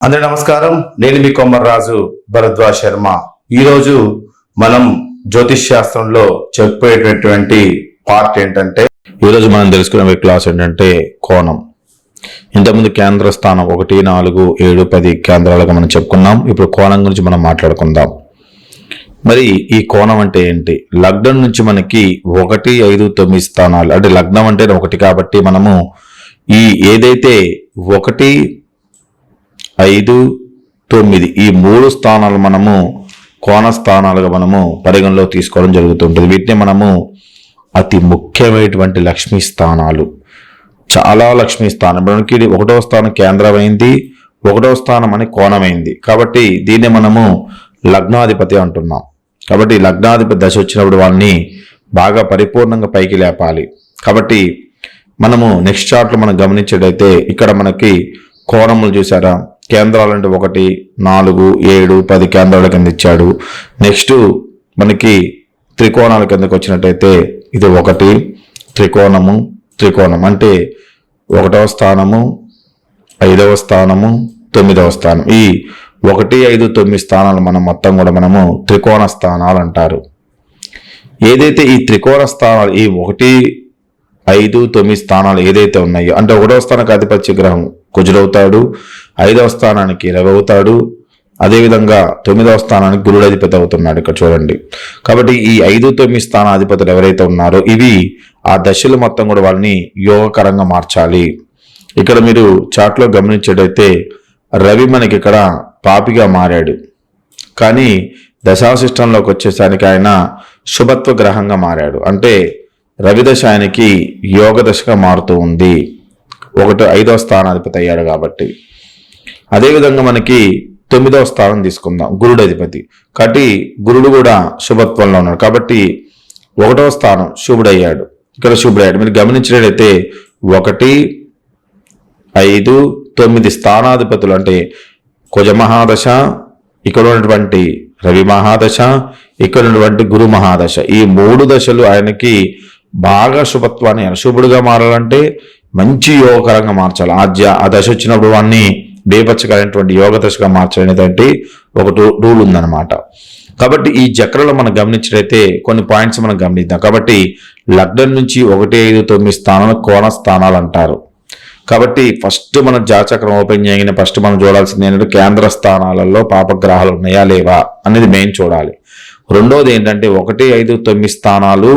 అందరి నమస్కారం. నేను మీ కొమ్మర్రాజు భరద్వాజ్ శర్మ. ఈరోజు మనం జ్యోతిష్ శాస్త్రంలో చెప్పేటటువంటి పార్ట్ ఏంటంటే ఈరోజు మనం తెలుసుకునే క్లాస్ ఏంటంటే కోణం. ఇంతకుముందు కేంద్ర స్థానం ఒకటి నాలుగు ఏడు పది కేంద్రాలుగా మనం చెప్పుకున్నాం. ఇప్పుడు కోణం గురించి మనం మాట్లాడుకుందాం. మరి ఈ కోణం అంటే ఏంటి? లగ్నం నుంచి మనకి ఒకటి ఐదు తొమ్మిది స్థానాలు. అంటే లగ్నం అంటే ఒకటి కాబట్టి మనము ఈ ఏదైతే ఒకటి ఐదు తొమ్మిది. ఈ మూడు స్థానాలు మనము కోణ స్థానాలుగా మనము పరిగణలో తీసుకోవడం జరుగుతుంటుంది. వీటిని మనము అతి ముఖ్యమైనటువంటి లక్ష్మీ స్థానాలు. చాలా లక్ష్మీ స్థానం. మనకి ఒకటో స్థానం కేంద్రమైంది ఒకటో స్థానం అని కోణమైంది. కాబట్టి దీన్ని మనము లగ్నాధిపతి అంటున్నాం. కాబట్టి లగ్నాధిపతి దశ వచ్చినప్పుడు వాళ్ళని బాగా పరిపూర్ణంగా పైకి లేపాలి. కాబట్టి మనము నెక్స్ట్ చార్ట్లో మనం గమనించేటైతే ఇక్కడ మనకి కోణములు చూసారా? కేంద్రాలు అంటే ఒకటి నాలుగు ఏడు పది కేంద్రాల కింద ఇచ్చాడు. నెక్స్ట్ మనకి త్రికోణాల కిందకు వచ్చినట్టయితే ఇది ఒకటి త్రికోణము త్రికోణం అంటే ఒకటవ స్థానము ఐదవ స్థానము తొమ్మిదవ స్థానం. ఈ ఒకటి ఐదు తొమ్మిది స్థానాలు మనం మొత్తం కూడా మనము త్రికోణ స్థానాలు అంటారు. ఏదైతే ఈ త్రికోణ స్థానాలు ఈ ఒకటి ఐదు తొమ్మిది స్థానాలు ఏదైతే ఉన్నాయో అంటే ఒకటవ స్థానానికి అధిపత్య గ్రహం కుజుడవుతాడు ఐదవ స్థానానికి రవి అవుతాడు అదేవిధంగా తొమ్మిదవ స్థానానికి గురుడు అధిపతి అవుతున్నాడు ఇక్కడ చూడండి. కాబట్టి ఈ ఐదు తొమ్మిది స్థానాధిపతులు ఎవరైతే ఉన్నారో ఇవి ఆ దశలు మొత్తం కూడా వాళ్ళని యోగకరంగా మార్చాలి. ఇక్కడ మీరు చాట్లో గమనించేటైతే రవి మనకి ఇక్కడ పాపిగా మారాడు. కానీ దశాశిష్టంలోకి వచ్చేసరికి ఆయన శుభత్వ గ్రహంగా మారాడు. అంటే రవిదశ ఆయనకి యోగ దశగా మారుతూ ఉంది. ఒకటి ఐదవ స్థానాధిపతి అయ్యాడు కాబట్టి. అదేవిధంగా మనకి తొమ్మిదవ స్థానం తీసుకుందాం గురుడు అధిపతి కాబట్టి గురుడు కూడా శుభత్వంలో ఉన్నాడు. కాబట్టి ఒకటవ స్థానం శుభుడయ్యాడు. ఇక్కడ శుభుడయ్యాడు. మీరు గమనించినట్లయితే ఒకటి ఐదు తొమ్మిది స్థానాధిపతులు అంటే కుజ మహాదశ ఇక్కడ ఉన్నటువంటి రవి మహాదశ ఇక్కడ ఉన్నటువంటి గురు మహాదశ. ఈ మూడు దశలు ఆయనకి బాగా శుభత్వాన్ని శుభుడుగా మారాలంటే మంచి యోగకరంగా మార్చాలి. ఆ ఆ దశ వచ్చినప్పుడు వాడిని బేపచ్చకరైనటువంటి యోగ దశగా మార్చడానికి ఒక రూల్ ఉందన్నమాట. కాబట్టి ఈ చక్రలో మనం గమనించినైతే కొన్ని పాయింట్స్ మనం గమనిద్దాం. కాబట్టి లగ్నం నుంచి ఒకటి ఐదు తొమ్మిది స్థానాలు కోణ స్థానాలు అంటారు. కాబట్టి ఫస్ట్ మనం జాచక్రం ఓపెన్ చేయగానే ఫస్ట్ మనం చూడాల్సింది ఏంటంటే కేంద్ర స్థానాలలో పాపగ్రహాలు ఉన్నాయా లేవా అనేది మెయిన్ చూడాలి. రెండోది ఏంటంటే ఒకటి ఐదు తొమ్మిది స్థానాలు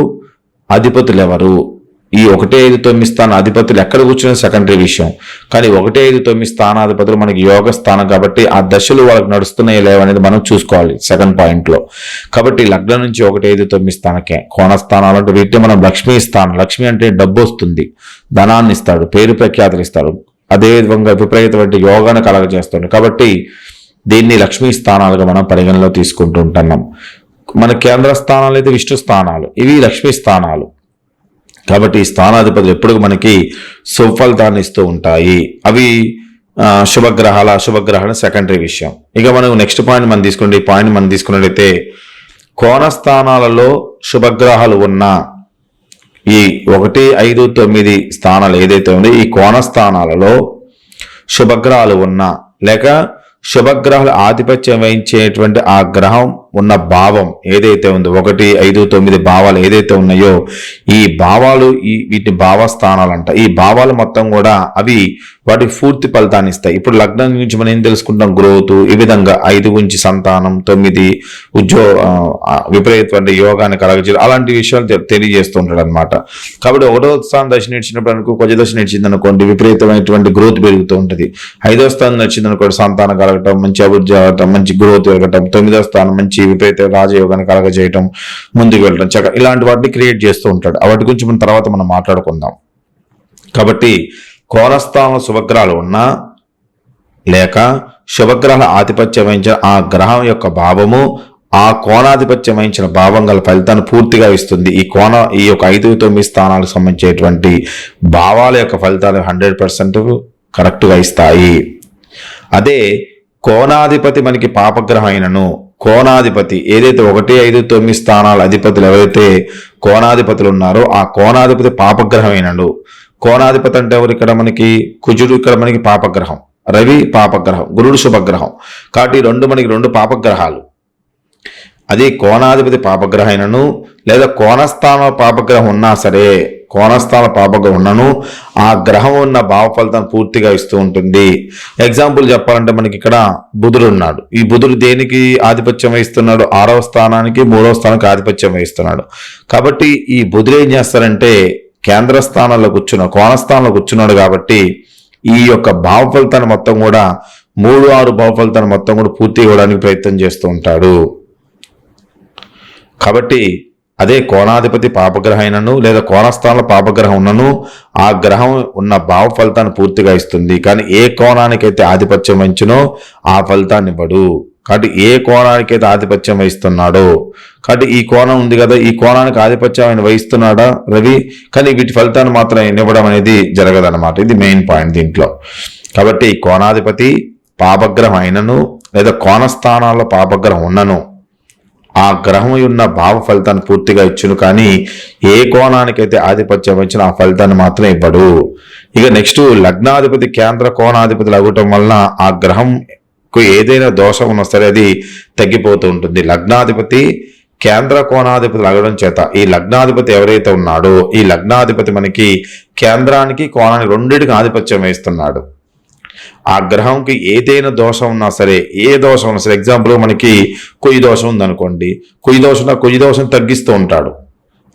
అధిపతులు ఎవరు? ఈ ఒకటి ఐదు తొమ్మిది స్థాన అధిపతులు ఎక్కడ కూర్చున్న సెకండరీ విషయం. కానీ ఒకటి ఐదు తొమ్మిది స్థానాధిపతులు మనకి యోగ స్థానం కాబట్టి ఆ దశలు వాళ్ళకి నడుస్తున్నాయి లేవనేది మనం చూసుకోవాలి సెకండ్ పాయింట్లో కాబట్టి లగ్నం నుంచి ఒకటి ఐదు తొమ్మిది స్థానకే. కోణ స్థానాలు అంటే వీటిని మనం లక్ష్మీ స్థానం. లక్ష్మి అంటే డబ్బు వస్తుంది. ధనాన్ని ఇస్తాడు. పేరు ప్రఖ్యాతులు ఇస్తాడు అదే విధంగా విపరీతమైన యోగాను కలగజేస్తాడు. కాబట్టి దీన్ని లక్ష్మీ స్థానాలుగా మనం పరిగణలో తీసుకుంటూ ఉంటున్నాం. మన కేంద్ర స్థానాలు అయితే విష్ణు స్థానాలు. ఇవి లక్ష్మీ స్థానాలు. కాబట్టి ఈ స్థానాధిపతులు ఎప్పుడు మనకి సుఫలితాన్ని ఇస్తూ ఉంటాయి. అవి శుభగ్రహాల అశుభగ్రహాల సెకండరీ విషయం. ఇక మనం నెక్స్ట్ పాయింట్ మనం తీసుకుంటే ఈ పాయింట్ మనం తీసుకున్నట్లయితే కోణస్థానాలలో శుభగ్రహాలు ఉన్న ఈ ఒకటి ఐదు తొమ్మిది స్థానాలు ఏదైతే ఉందో ఈ కోణస్థానాలలో శుభగ్రహాలు ఉన్నా లేక శుభగ్రహాలు ఆధిపత్యం వహించేటువంటి ఆ గ్రహం ఉన్న భావం ఏదైతే ఉందో ఒకటి ఐదు తొమ్మిది భావాలు ఏదైతే ఉన్నాయో ఈ భావాలు ఈ వీటి భావస్థానాలు అంట ఈ భావాలు మొత్తం కూడా అవి వాటి పూర్తి ఫలితాన్ని ఇస్తాయి. ఇప్పుడు లగ్నం గురించి మనం ఏం తెలుసుకుంటాం? గ్రోత్ ఈ విధంగా ఐదు గురించి సంతానం తొమ్మిది ఉద్యోగ విపరీతమైన యోగాన్ని కలగజేయడం అలాంటి విషయాలు తెలియజేస్తుంటాడు అనమాట కాబట్టి ఒకటో స్థానం దశ నడిచినప్పుడు అనుకో కొద్ది దశ నడిచింది అనుకోండి విపరీతమైనటువంటి గ్రోత్ పెరుగుతూ ఉంటుంది. ఐదో స్థానం నడిచింది అనుకోండి సంతానం కలగటం మంచి అభివృద్ధి కలగటం మంచి గ్రోత్ పెరగటం తొమ్మిదో స్థానం మంచి విపరీత రాజయోగాన్ని కలగజేయటం ముందుకు వెళ్ళడం చక్క ఇలాంటి వాటిని క్రియేట్ చేస్తూ ఉంటాడు. వాటి గురించి మనం తర్వాత మనం మాట్లాడుకుందాం. కాబట్టి కోరస్థానం శుభగ్రహాలు ఉన్నా లేక శుభగ్రహాల ఆధిపత్యం వహించిన ఆ గ్రహం యొక్క భావము ఆ కోణాధిపత్యం వహించిన భావం గల ఫలితాన్ని పూర్తిగా ఇస్తుంది. ఈ కోణ ఈ యొక్క ఐదు తొమ్మిది స్థానాలకు సంబంధించేటువంటి భావాల యొక్క ఫలితాలు హండ్రెడ్ పర్సెంట్ కరెక్ట్గా ఇస్తాయి. అదే కోణాధిపతి మనకి పాపగ్రహం అయినను కోణాధిపతి ఏదైతే ఒకటి ఐదు తొమ్మిది స్థానాల అధిపతులు ఎవరైతే కోణాధిపతులు ఉన్నారో ఆ కోణాధిపతి పాపగ్రహం కోణాధిపతి అంటే ఎవరు? ఇక్కడ మనకి కుజుడు ఇక్కడ మనకి పాపగ్రహం. రవి పాపగ్రహం గురుడు శుభగ్రహం. కాబట్టి రెండు మనకి రెండు పాపగ్రహాలు. అది కోణాధిపతి పాపగ్రహం అయినను లేదా కోణస్థాన పాపగ్రహం ఉన్నా సరే కోణస్థాన పాపగ్రహం ఉన్నను ఆ గ్రహం ఉన్న భావ ఫలితాన్ని పూర్తిగా ఇస్తూ ఉంటుంది. ఎగ్జాంపుల్ చెప్పాలంటే మనకి ఇక్కడ బుధుడు ఉన్నాడు. ఈ బుధుడు దేనికి ఆధిపత్యం వహిస్తున్నాడు? ఆరవ స్థానానికి మూడవ స్థానానికి ఆధిపత్యం వహిస్తున్నాడు. కాబట్టి ఈ బుధుడు ఏం చేస్తారంటే కేంద్ర స్థానంలో కూర్చున్న కోణస్థానంలో కూర్చున్నాడు కాబట్టి ఈ యొక్క భావ ఫలితాన్ని మొత్తం కూడా మూడు ఆరు భావ ఫలితాన్ని మొత్తం కూడా పూర్తి ఇవ్వడానికి ప్రయత్నం చేస్తూ ఉంటాడు. కాబట్టి అదే కోణాధిపతి పాపగ్రహైనను లేదా కోణస్థానంలో పాపగ్రహం ఉన్నను ఆ గ్రహం ఉన్న భావ ఫలితాన్ని పూర్తిగా ఇస్తుంది. కానీ ఏ కోణానికైతే ఆధిపత్యం వహించునో ఆ ఫలితాన్ని ఇవ్వడు. కాబట్టి ఏ కోణానికైతే ఆధిపత్యం వహిస్తున్నాడో కాబట్టి ఈ కోణం ఉంది కదా ఈ కోణానికి ఆధిపత్యం ఆయన వహిస్తున్నాడా రవి? కానీ వీటి ఫలితాన్ని మాత్రం ఇవ్వడం అనేది జరగదన్నమాట. ఇది మెయిన్ పాయింట్ దీంట్లో. కాబట్టి కోణాధిపతి పాపగ్రహం అయినను లేదా కోణస్థానాల్లో పాపగ్రహం ఉన్నను ఆ గ్రహం ఉన్న భావ ఫలితాన్ని పూర్తిగా ఇచ్చును కానీ ఏ కోణానికైతే ఆధిపత్యం వచ్చిన ఆ ఫలితాన్ని మాత్రం ఇవ్వడు. ఇక నెక్స్ట్ లగ్నాధిపతి కేంద్ర కోణాధిపతులు అవ్వటం వలన ఆ గ్రహంకు ఏదైనా దోషం ఉన్నా సరే అది తగ్గిపోతూ ఉంటుంది. లగ్నాధిపతి కేంద్ర కోణాధిపతులు అగడం చేత ఈ లగ్నాధిపతి ఎవరైతే ఉన్నాడో ఈ లగ్నాధిపతి మనకి కేంద్రానికి కోణానికి రెండింటికి ఆధిపత్యం వేస్తున్నాడు ఆ గ్రహంకి ఏదైనా దోషం ఉన్నా సరే ఏ దోషం ఉన్నా సరే ఎగ్జాంపుల్ మనకి కొయ్యి దోషం ఉందనుకోండి కొయ్యి దోషం కొయ్యి దోషం తగ్గిస్తూ ఉంటాడు.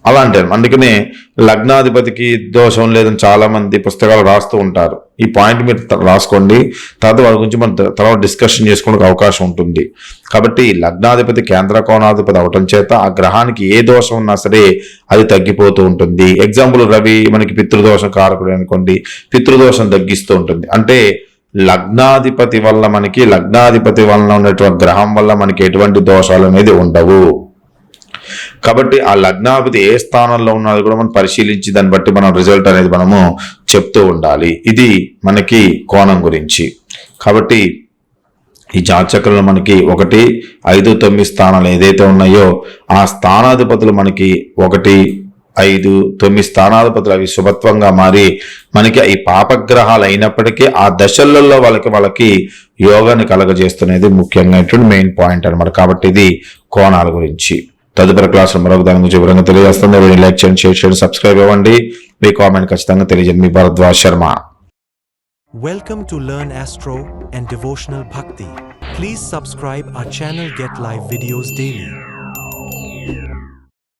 అలాంటి అందుకనే లగ్నాధిపతికి దోషం లేదని చాలామంది పుస్తకాలు రాస్తూ ఉంటారు. ఈ పాయింట్ మీరు రాసుకోండి. తర్వాత వారి గురించి మనం తర్వాత డిస్కషన్ చేసుకోవడానికి అవకాశం ఉంటుంది. కాబట్టి లగ్నాధిపతి కేంద్ర కోణాధిపతి అవటం చేత ఆ గ్రహానికి ఏ దోషం ఉన్నా సరే అది తగ్గిపోతూ ఉంటుంది. ఎగ్జాంపుల్ రవి మనకి పితృదోషం కారకుడు అనుకోండి పితృదోషం తగ్గిస్తూ ఉంటుంది. అంటే లగ్నాధిపతి వల్ల మనకి లగ్నాధిపతి వలన ఉన్నటువంటి గ్రహం వల్ల మనకి ఎటువంటి దోషాలు అనేది ఉండవు. కాబట్టి ఆ లగ్నాధిపతి ఏ స్థానంలో ఉన్నది కూడా మనం పరిశీలించి దాన్ని బట్టి మనం రిజల్ట్ అనేది మనము చెప్తూ ఉండాలి. ఇది మనకి కోణం గురించి. కాబట్టి ఈ జాతచక్రంలో మనకి ఒకటి ఐదు తొమ్మిది స్థానాలు ఏదైతే ఉన్నాయో ఆ స్థానాధిపతులు మనకి ఒకటి ఐదు తొమ్మిది స్థానాధిపతులు అవి శుభత్వంగా మారి మనకి ఈ పాపగ్రహాలు అయినప్పటికీ ఆ దశలలో వాళ్ళకి వాళ్ళకి యోగాన్ని కలగజేస్తున్నది ముఖ్యంగా మెయిన్ పాయింట్ అనమాట కాబట్టి ఇది కోణాల గురించి. తదుపరి క్లాస్ మరొక దాని గురించి వివరంగా తెలియజేస్తుంది వీడియో లైక్ చేయండి షేర్ చేయండి సబ్స్క్రైబ్ ఇవ్వండి మీ కామెంట్ ఖచ్చితంగా తెలియజేయండి. మీ Bharadwaj Sharma. Welcome to learn astro and devotional Bhakti please subscribe our channel get live videos daily